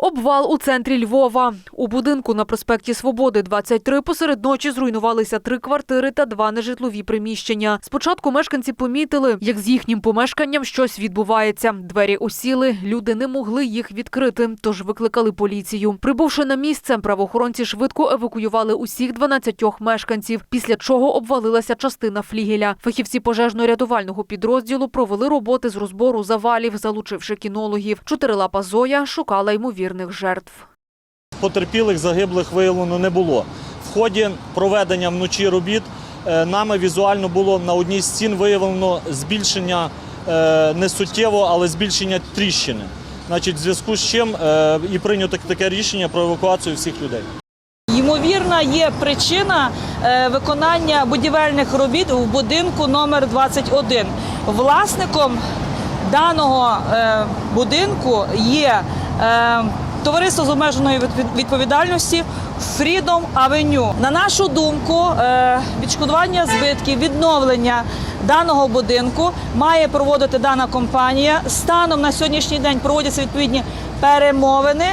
Обвал у центрі Львова. У будинку на проспекті Свободи 23 посеред ночі зруйнувалися три квартири та два нежитлові приміщення. Спочатку мешканці помітили, як з їхнім помешканням щось відбувається. Двері осіли, люди не могли їх відкрити, тож викликали поліцію. Прибувши на місце, правоохоронці швидко евакуювали усіх 12 мешканців, після чого обвалилася частина флігеля. Фахівці пожежно-рятувального підрозділу провели роботи з розбору завалів, залучивши кінологів. Чотирилапа Зоя шукала ймовірних жертв. Потерпілих загиблих виявлено не було. В ході проведення вночі робіт е, нами візуально було на одній з стін виявлено збільшення е, не суттєво, але збільшення тріщини. Значить, в зв'язку з чим е, і прийнято таке рішення про евакуацію всіх людей. Ймовірна є причина виконання будівельних робіт в будинку номер 21. Власником даного будинку є товариство з обмеженою від- відповідальності Freedom Avenue. На нашу думку, е, відшкодування збитків, відновлення даного будинку має проводити дана компанія. Станом на сьогоднішній день проводяться відповідні перемовини.